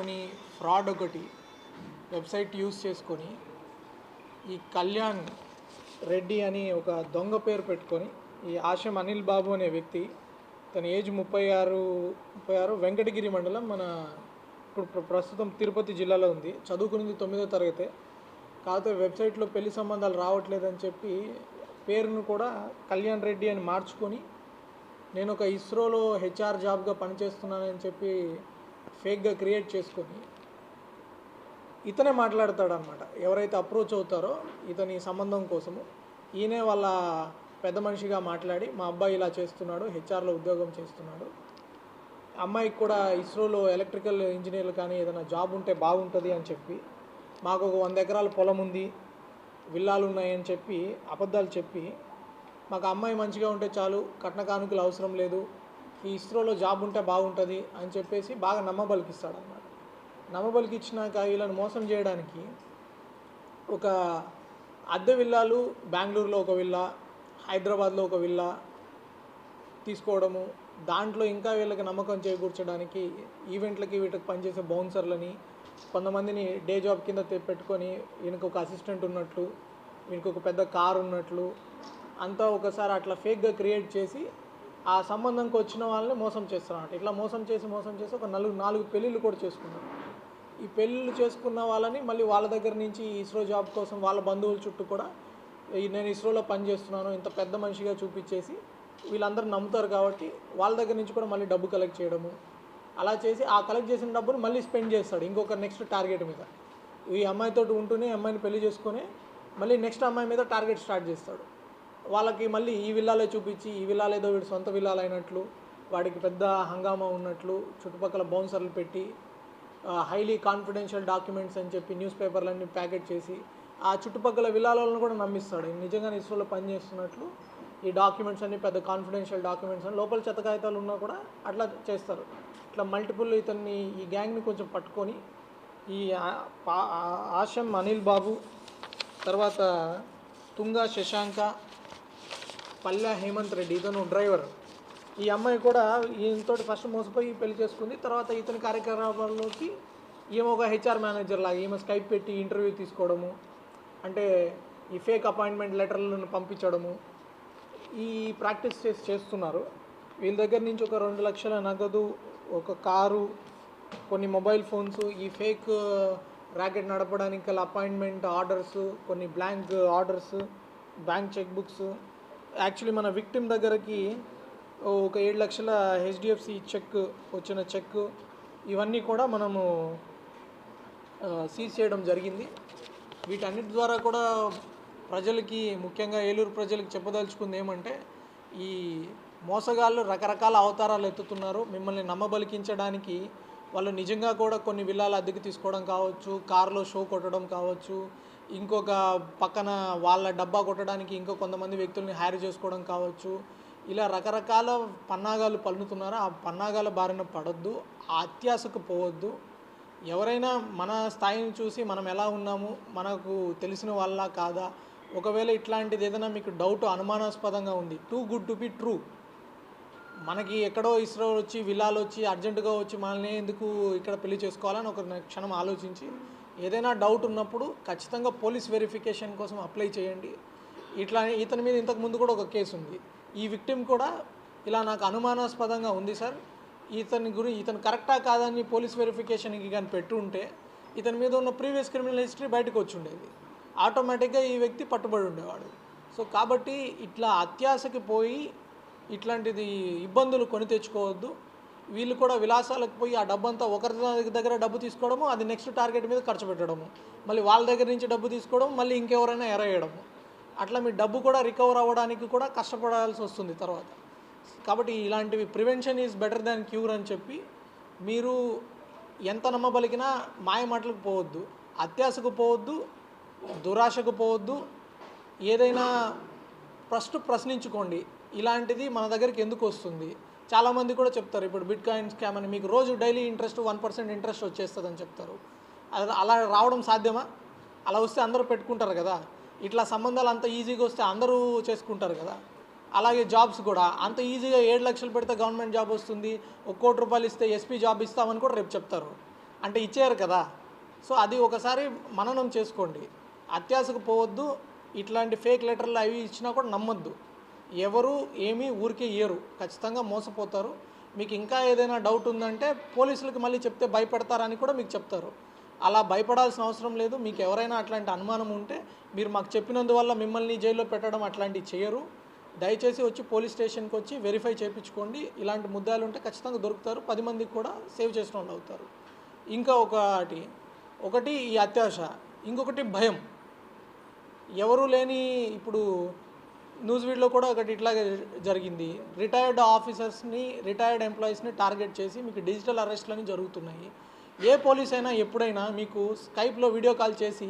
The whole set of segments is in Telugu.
మ్యాట్రిమోని ఫ్రాడ్ ఒకటి వెబ్సైట్ యూస్ చేసుకొని ఈ కళ్యాణ్ రెడ్డి అని ఒక దొంగ పేరు పెట్టుకొని ఈ ఆశం అనిల్ బాబు అనే వ్యక్తి తన ఏజ్ ముప్పై ఆరు ముప్పై ఆరు వెంకటగిరి మండలం మన ఇప్పుడు ప్ర- ప్రస్తుతం తిరుపతి జిల్లాలో ఉంది. చదువుకునేది తొమ్మిదో తరగతే. కాకపోతే వెబ్సైట్లో పెళ్ళి సంబంధాలు రావట్లేదని చెప్పి పేరును కూడా కళ్యాణ్ రెడ్డి అని మార్చుకొని నేను ఒక ఇస్రోలో హెచ్ఆర్ జాబ్గా పనిచేస్తున్నానని చెప్పి ఫేక్గా క్రియేట్ చేసుకొని ఇతనే మాట్లాడతాడనమాట. ఎవరైతే అప్రోచ్ అవుతారో ఇతని సంబంధం కోసము. ఈయనే వాళ్ళ పెద్ద మనిషిగా మాట్లాడి మా అబ్బాయి ఇలా చేస్తున్నాడు హెచ్ఆర్లో ఉద్యోగం చేస్తున్నాడు. అమ్మాయికి కూడా ఇస్రోలో ఎలక్ట్రికల్ ఇంజనీర్లు కానీ ఏదైనా జాబ్ ఉంటే బాగుంటుంది అని చెప్పి మాకు ఒక వంద ఎకరాల పొలం ఉంది విల్లాలు ఉన్నాయని చెప్పి అబద్ధాలు చెప్పి మాకు అమ్మాయి మంచిగా ఉంటే చాలు కట్న కానుకలు అవసరం లేదు ఈ ఇస్రోలో జాబ్ ఉంటే బాగుంటుంది అని చెప్పేసి బాగా నమ్మబలికిస్తాడు నమ్మబలికి నమ్మబలికిచ్చినాక వీళ్ళని మోసం చేయడానికి ఒక అద్దె విల్లాలు బెంగళూరులో ఒక విల్లా హైదరాబాద్లో ఒక విల్లా తీసుకోవడము దాంట్లో ఇంకా వీళ్ళకి నమ్మకం చేకూర్చడానికి ఈవెంట్లకి వీటికి పనిచేసే బౌన్సర్లని కొంతమందిని డే జాబ్ కింద పెట్టుకొని ఈయనకు ఒక అసిస్టెంట్ ఉన్నట్లు వీనికి ఒక పెద్ద కార్ ఉన్నట్లు అంతా ఒకసారి అట్లా ఫేక్గా క్రియేట్ చేసి ఆ సంబంధంకి వచ్చిన వాళ్ళని మోసం చేస్తున్నారు ఇట్లా మోసం చేసి మోసం చేసి ఒక నలుగు నాలుగు పెళ్ళిళ్ళు కూడా చేసుకున్నారు. ఈ పెళ్ళిళ్ళు చేసుకున్న వాళ్ళని మళ్ళీ వాళ్ళ దగ్గర నుంచి ఈ ఇస్రో జాబ్ కోసం వాళ్ళ బంధువుల చుట్టూ కూడా నేను ఇస్రోలో పనిచేస్తున్నాను ఇంత పెద్ద మనిషిగా చూపించేసి వీళ్ళందరూ నమ్ముతారు కాబట్టి వాళ్ళ దగ్గర నుంచి కూడా మళ్ళీ డబ్బు కలెక్ట్ చేయడము. అలా చేసి ఆ కలెక్ట్ చేసిన డబ్బును మళ్ళీ స్పెండ్ చేస్తాడు ఇంకొక నెక్స్ట్ టార్గెట్ మీద. ఈ అమ్మాయితో ఉంటూనే అమ్మాయిని పెళ్ళి చేసుకొని మళ్ళీ నెక్స్ట్ అమ్మాయి మీద టార్గెట్ స్టార్ట్ చేస్తాడు. వాళ్ళకి మళ్ళీ ఈ విల్లాలే చూపించి ఈ విల్లాలు ఏదో వీడి సొంత విల్లాలు అయినట్లు వాడికి పెద్ద హంగామా ఉన్నట్లు చుట్టుపక్కల బౌన్సర్లు పెట్టి హైలీ కాన్ఫిడెన్షియల్ డాక్యుమెంట్స్ అని చెప్పి న్యూస్ పేపర్లన్నీ ప్యాకెట్ చేసి ఆ చుట్టుపక్కల విల్లాలను కూడా నమ్మిస్తాడు. నిజంగా ఇస్రోలో పనిచేస్తున్నట్లు ఈ డాక్యుమెంట్స్ అన్ని పెద్ద కాన్ఫిడెన్షియల్ డాక్యుమెంట్స్ అని లోపల చెత్త కాగితాలు ఉన్నా కూడా అట్లా చేస్తారు. ఇట్లా మల్టిపుల్ ఇతన్ని ఈ గ్యాంగ్ని కొంచెం పట్టుకొని ఈ ఆశం అనిల్ బాబు తర్వాత తుంగా శశాంక పల్లె హేమంత్ రెడ్డి ఇతను డ్రైవర్. ఈ అమ్మాయి కూడా ఈయనతో ఫస్ట్ మోసపోయి పెళ్ళి చేసుకుంది. తర్వాత ఇతని కార్యక్రమాల్లోకి ఈమె ఒక హెచ్ఆర్ మేనేజర్ లాగా ఈమె స్కైప్ పెట్టి ఇంటర్వ్యూ తీసుకోవడము అంటే ఈ ఫేక్ అపాయింట్మెంట్ లెటర్లను పంపించడము ఈ ప్రాక్టీస్ చేసి చేస్తున్నారు. వీళ్ళ దగ్గర నుంచి ఒక రెండు లక్షల నగదు ఒక కారు కొన్ని మొబైల్ ఫోన్స్ ఈ ఫేక్ ర్యాకెట్ నడపడానికి గల అపాయింట్మెంట్ ఆర్డర్స్ కొన్ని blank orders bank cheque books actually మన విక్టిమ్ దగ్గరకి ఒక ఏడు లక్షల హెచ్డిఎఫ్సి చెక్ వచ్చిన చెక్ ఇవన్నీ కూడా మనము సీజ్ చేయడం జరిగింది. వీటన్నిటి ద్వారా కూడా ప్రజలకి ముఖ్యంగా ఏలూరు ప్రజలకు చెప్పదలుచుకుంది ఏమంటే ఈ మోసగాళ్ళు రకరకాల అవతారాలు ఎత్తుతున్నారు. మిమ్మల్ని నమ్మబలికించడానికి వాళ్ళు నిజంగా కూడా కొన్ని విల్లాలు అద్దెకి తీసుకోవడం కావచ్చు కారులో షో కొట్టడం కావచ్చు ఇంకొక పక్కన వాళ్ళ డబ్బా కొట్టడానికి ఇంకో కొంతమంది వ్యక్తుల్ని హైర్ చేసుకోవడం కావచ్చు. ఇలా రకరకాల పన్నాగాలు పన్నుతున్నారు ఆ పన్నాగాల బారిన పడొద్దు ఆ అత్యాశకు పోవద్దు. ఎవరైనా మన స్థాయిని చూసి మనం ఎలా ఉన్నాము మనకు తెలిసిన వాళ్ళ కాదా? ఒకవేళ ఇట్లాంటిది ఏదైనా మీకు డౌట్ అనుమానాస్పదంగా ఉంది. Too good to be true మనకి ఎక్కడో ఇస్రో వచ్చి విలాలు వచ్చి అర్జెంటుగా వచ్చి మనల్ని ఎందుకు ఇక్కడ పెళ్ళి చేసుకోవాలని ఒక క్షణం ఆలోచించి ఏదైనా డౌట్ ఉన్నప్పుడు ఖచ్చితంగా పోలీస్ వెరిఫికేషన్ కోసం అప్లై చేయండి. ఇట్లా ఇతని మీద ఇంతకు ముందు కూడా ఒక కేసు ఉంది. ఈ విక్టిమ్ కూడా ఇలా నాకు అనుమానాస్పదంగా ఉంది సార్. ఇతని గురి ఇతను కరెక్టా కాదని పోలీస్ వెరిఫికేషన్కి కానీ పెట్టుంటే ఇతని మీద ఉన్న ప్రీవియస్ క్రిమినల్ హిస్టరీ బయటకు వచ్చి ఉండేది ఆటోమేటిక్గా ఈ వ్యక్తి పట్టుబడి ఉండేవాడు. సో కాబట్టి ఇట్లా అత్యాశకి పోయి ఇట్లాంటిది ఇబ్బందులు కొని తెచ్చుకోవద్దు. వీళ్ళు కూడా విలాసాలకు పోయి ఆ డబ్బంతా ఒకరి దగ్గర డబ్బు తీసుకోవడము అది నెక్స్ట్ టార్గెట్ మీద ఖర్చు పెట్టడము. మళ్ళీ వాళ్ళ దగ్గర నుంచి డబ్బు తీసుకోవడం మళ్ళీ ఇంకెవరైనా ఎరవేయడము అట్లా మీ డబ్బు కూడా రికవర్ అవ్వడానికి కూడా కష్టపడాల్సి వస్తుంది తర్వాత. కాబట్టి ఇలాంటివి prevention is better than cure అని చెప్పి మీరు ఎంత నమ్మబలికినా మాయమాటలకు పోవద్దు అత్యాశకు పోవద్దు దురాశకు పోవద్దు. ఏదైనా ఫస్ట్ ప్రశ్నించుకోండి. ఇలాంటిది మన దగ్గరికి ఎందుకు వస్తుంది? చాలామంది కూడా చెప్తారు ఇప్పుడు బిట్ కాయిన్ స్కామ్ అని మీకు రోజు daily interest one percent interest వచ్చేస్తుందని చెప్తారు. అది అలా రావడం సాధ్యమా? అలా వస్తే అందరూ పెట్టుకుంటారు కదా. ఇట్లా సంబంధాలు అంత ఈజీగా వస్తే అందరూ చేసుకుంటారు కదా. అలాగే జాబ్స్ కూడా అంత ఈజీగా ఏడు లక్షలు పెడితే గవర్నమెంట్ జాబ్ వస్తుంది ఒక కోటి రూపాయలు ఇస్తే ఎస్పీ జాబ్ ఇస్తామని కూడా రేపు చెప్తారు. అంటే ఇచ్చారు కదా. సో అది ఒకసారి మననం చేసుకోండి. అత్యాశకు పోవద్దు ఇట్లాంటి ఫేక్ లెటర్లు అవి ఇచ్చినా కూడా నమ్మొద్దు. ఎవరు ఏమీ ఊరికే ఇయ్యరు ఖచ్చితంగా మోసపోతారు. మీకు ఇంకా ఏదైనా డౌట్ ఉందంటే పోలీసులకి మళ్ళీ చెప్తే భయపడతారని కూడా మీకు చెప్తారు. అలా భయపడాల్సిన అవసరం లేదు. మీకు ఎవరైనా అట్లాంటి అనుమానం ఉంటే మీరు మాకు చెప్పినందువల్ల మిమ్మల్ని జైల్లో పెట్టడం అట్లాంటివి చేయరు. దయచేసి వచ్చి పోలీస్ స్టేషన్కి వచ్చి వెరిఫై చేయించుకోండి. ఇలాంటి ముద్దాలు ఉంటే ఖచ్చితంగా దొరుకుతారు. పది మందికి కూడా సేవ్ చేసిన వాళ్ళు అవుతారు. ఇంకా ఒకటి ఒకటి ఈ అత్యాశ ఇంకొకటి భయం. ఎవరు లేని ఇప్పుడు న్యూస్ వీడ్లో కూడా ఒకటి ఇట్లాగే జరిగింది. రిటైర్డ్ ఆఫీసర్స్ని రిటైర్డ్ ఎంప్లాయీస్ని టార్గెట్ చేసి మీకు డిజిటల్ అరెస్ట్లని జరుగుతున్నాయి. ఏ పోలీస్ అయినా ఎప్పుడైనా మీకు స్కైప్లో వీడియో కాల్ చేసి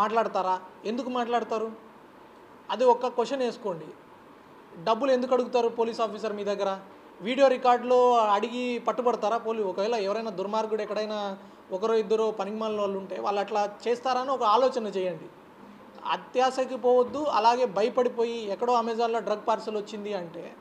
మాట్లాడతారా? ఎందుకు మాట్లాడతారు? అది ఒక్క క్వశ్చన్ వేసుకోండి. డబ్బులు ఎందుకు అడుగుతారు పోలీస్ ఆఫీసర్ మీ దగ్గర? వీడియో రికార్డులో అడిగి పట్టుబడతారా పోలీ? ఒకవేళ ఎవరైనా దుర్మార్గుడు ఎక్కడైనా ఒకరో ఇద్దరు పనికిమాలిన వాళ్ళు ఉంటే వాళ్ళు అట్లా చేస్తారని ఒక ఆలోచన చేయండి. అత్యాశకి పోవద్దు అలాగే భయపడిపోయి ఎక్కడో అమెజాన్లో డ్రగ్ పార్సల్ వచ్చింది అంటే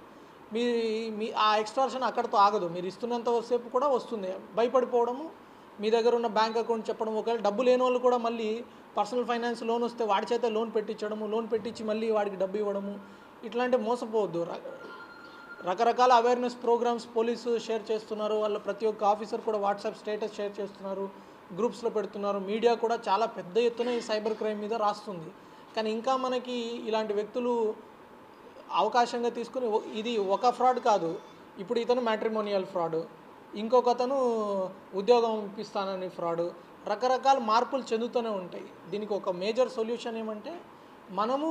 మీ మీ ఆ ఎక్స్ట్రాక్షన్ అక్కడితో ఆగదు. మీరు ఇస్తున్నంత సేపు కూడా వస్తుంది. భయపడిపోవడము మీ దగ్గర ఉన్న బ్యాంక్ అకౌంట్ చెప్పడం ఒకవేళ డబ్బు లేని వాళ్ళు కూడా మళ్ళీ పర్సనల్ ఫైనాన్స్ లోన్ వస్తే వాడి చేత లోన్ పెట్టించడము లోన్ పెట్టించి మళ్ళీ వాడికి డబ్బు ఇవ్వడము ఇట్లాంటి మోసపోవద్దు. రకరకాల అవేర్నెస్ ప్రోగ్రామ్స్ పోలీసు షేర్ చేస్తున్నారు. వాళ్ళ ప్రతి ఒక్క ఆఫీసర్ కూడా వాట్సాప్ స్టేటస్ షేర్ చేస్తున్నారు. గ్రూప్స్లో పెడుతున్నారు. మీడియా కూడా చాలా పెద్ద ఎత్తున ఈ సైబర్ క్రైమ్ మీద రాస్తుంది. కానీ ఇంకా మనకి ఇలాంటి వ్యక్తులు అవకాశంగా తీసుకుని ఇది ఒక ఫ్రాడ్ కాదు. ఇప్పుడు ఇతను మ్యాట్రిమోనియల్ ఫ్రాడ్. ఇంకొక అతను ఉద్యోగం ఇప్పిస్తానని ఫ్రాడ్. రకరకాల మార్పులు చెందుతూనే ఉంటాయి. దీనికి ఒక మేజర్ సొల్యూషన్ ఏమంటే మనము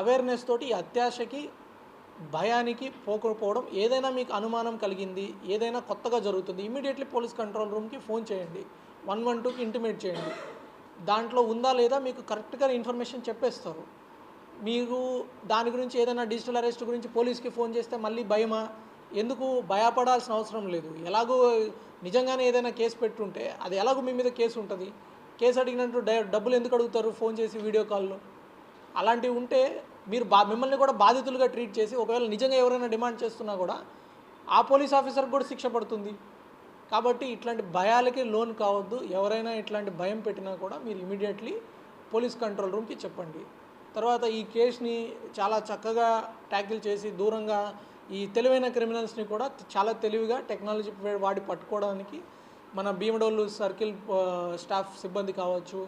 అవేర్నెస్ తోటి అత్యాశకి భయానికి పోకపోవడం. ఏదైనా మీకు అనుమానం కలిగింది ఏదైనా కొత్తగా జరుగుతుంది ఇమీడియట్లీ పోలీస్ కంట్రోల్ రూమ్కి ఫోన్ చేయండి. వన్ వన్ టూకి ఇంటిమేట్ చేయండి. దాంట్లో ఉందా లేదా మీకు కరెక్ట్గా ఇన్ఫర్మేషన్ చెప్పేస్తారు. మీరు దాని గురించి ఏదైనా డిజిటల్ అరెస్ట్ గురించి పోలీస్కి ఫోన్ చేస్తే మళ్ళీ భయమా? ఎందుకు? భయపడాల్సిన అవసరం లేదు. ఎలాగో నిజంగానే ఏదైనా కేసు పెట్టుంటే అది ఎలాగో మీ మీద కేసు ఉంటుంది? కేసు అడిగినట్టు డై డబ్బులు ఎందుకు అడుగుతారు ఫోన్ చేసి వీడియో కాల్లో? అలాంటివి ఉంటే మీరు బా మిమ్మల్ని కూడా బాధితులుగా ట్రీట్ చేసి ఒకవేళ నిజంగా ఎవరైనా డిమాండ్ చేస్తున్నా కూడా ఆ పోలీస్ ఆఫీసర్కి కూడా శిక్ష పడుతుంది. కాబట్టి ఇట్లాంటి భయాలకి లోన్ కావద్దు. ఎవరైనా ఇట్లాంటి భయం పెట్టినా కూడా మీరు ఇమీడియట్లీ పోలీస్ కంట్రోల్ రూమ్కి చెప్పండి. తర్వాత ఈ కేసుని చాలా చక్కగా ట్యాకిల్ చేసి దూరంగా ఈ తెలివైన క్రిమినల్స్ని కూడా చాలా తెలివిగా టెక్నాలజీ వాడి పట్టుకోవడానికి మన భీమడోళ్ళు సర్కిల్ స్టాఫ్ సిబ్బంది కావచ్చు